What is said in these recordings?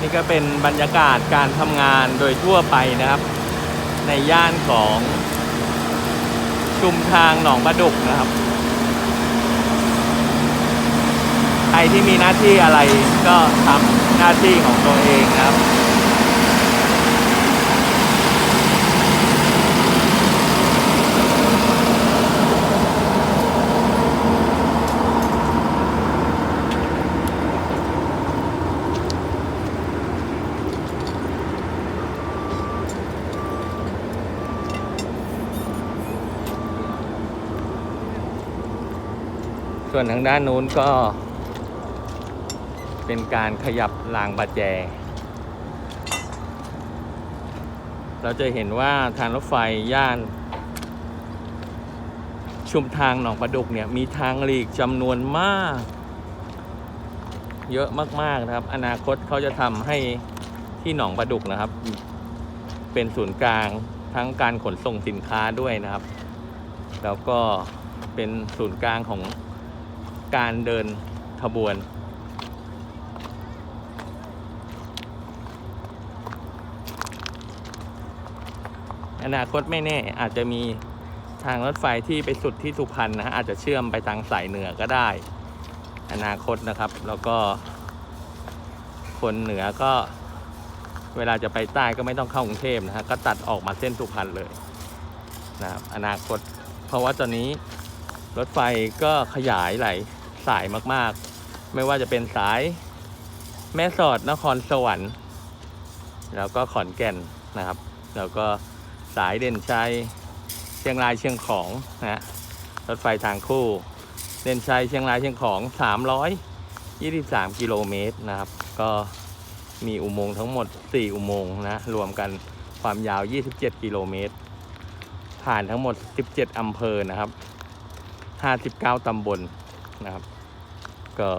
นี่ก็เป็นบรรยากาศการทำงานโดยทั่วไปนะครับ ในย่านของชุมทางหนองประดุกนะครับใครที่มีหน้าที่อะไรก็ทำหน้าที่ของตัวเองนะครับ ส่วนทางด้านนู้นก็ เป็นการขยับรางประแจ เราจะเห็นว่าทางรถไฟย่าน ชุมทางหนองประดุกเนี่ย มีทางหลีกจำนวนมาก เยอะมากๆนะครับ อนาคตเขาจะทำให้ที่หนองประดุกนะครับ เป็นศูนย์กลางทั้งการขนส่งสินค้าด้วยนะครับ แล้วก็เป็นศูนย์กลางของ การเดินขบวน อนาคตไม่แน่อาจจะมีทางรถไฟที่ไปสุดที่สุพรรณนะอาจจะเชื่อมไปทางสายเหนือก็ได้ อนาคตนะครับ แล้วก็ คนเหนือก็เวลาจะไปใต้ก็ไม่ต้องเข้ากรุงเทพนะฮะก็ตัดออกมาเส้นสุพรรณเลยนะครับอนาคต เพราะว่าตอนนี้รถไฟก็ขยายหลาย สายมากๆ ไม่ว่าจะเป็นสายแม่สอดนครสวรรค์ แล้วก็ขอนแก่นนะครับ แล้วก็สายเด่นชัยเชียงรายเชียงของนะฮะรถไฟทางคู่ เด่นชัยเชียงรายเชียงของ 323 กิโลเมตรนะครับ ก็มีอุโมงค์ทั้งหมด 4 อุโมงค์นะรวมกันความยาว 27 กิโลเมตร ผ่านทั้งหมด 17 อำเภอนะครับ 59 ตำบลนะครับ ก็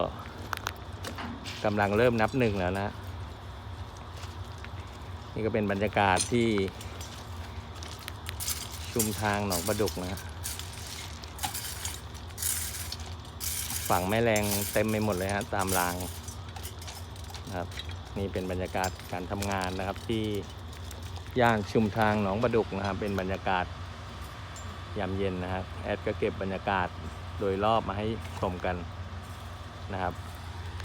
กำลังเริ่มนับหนึ่งแล้วนะ นี่ก็เป็นบรรยากาศที่ชุมทางหนองประดุกนะฝั่งแม่แรงเต็มไปหมดเลยฮะตามรางนะครับนี่เป็นบรรยากาศการทำงานนะครับที่ย่านชุมทางหนองประดุกนะครับ เป็นบรรยากาศยามเย็นนะครับแอดก็เก็บบรรยากาศโดยรอบมาให้ชมกัน นะครับ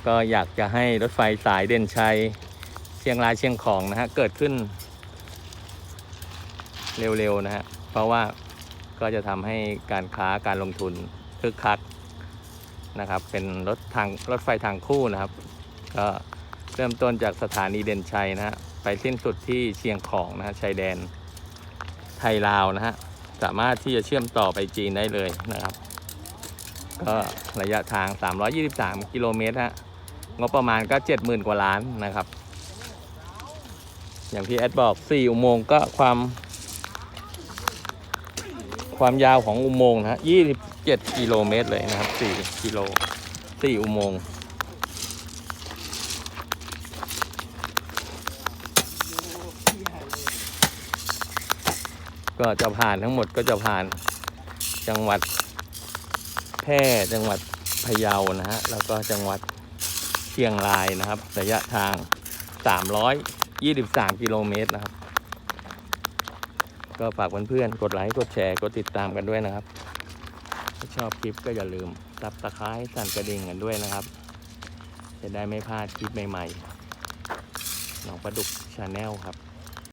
ก็อยากจะให้รถไฟสายเด่นชัยเชียงรายเชียงของนะฮะเกิดขึ้น เร็วๆนะฮะเพราะว่าก็จะทำให้การค้าการลงทุนคึกคักนะครับ เป็นรถทางรถไฟทางคู่นะครับ ก็เริ่มต้นจากสถานีเด่นชัยนะฮะไปสิ้นสุดที่เชียงของนะฮะชายแดนไทยลาวนะฮะสามารถที่จะเชื่อมต่อไปจีนได้เลยนะครับ ก็ระยะทาง 323 กิโลเมตรฮะงบประมาณก็ 70,000 กว่าล้านนะครับ อย่างที่แอดบอก 4 อุโมงค์ก็ความ ความยาวของอุโมงค์นะฮะ27 กิโลเมตรเลยนะครับ 4 กิโล 4 อุโมงค์ก็จะผ่านทั้งหมดก็จะผ่านจังหวัด แพร่จังหวัดพะเยานะฮะแล้วก็จังหวัดเชียงรายนะครับ ระยะทาง 323 กิโลเมตรนะครับ ก็ฝากเพื่อนๆกดไลค์กดแชร์กดติดตามกันด้วยนะครับ ถ้าชอบคลิปก็อย่าลืมซับสไครต์สั่นกระดิ่งกันด้วยนะครับ จะได้ไม่พลาดคลิปใหม่ๆหนองประดุกชาแนลครับ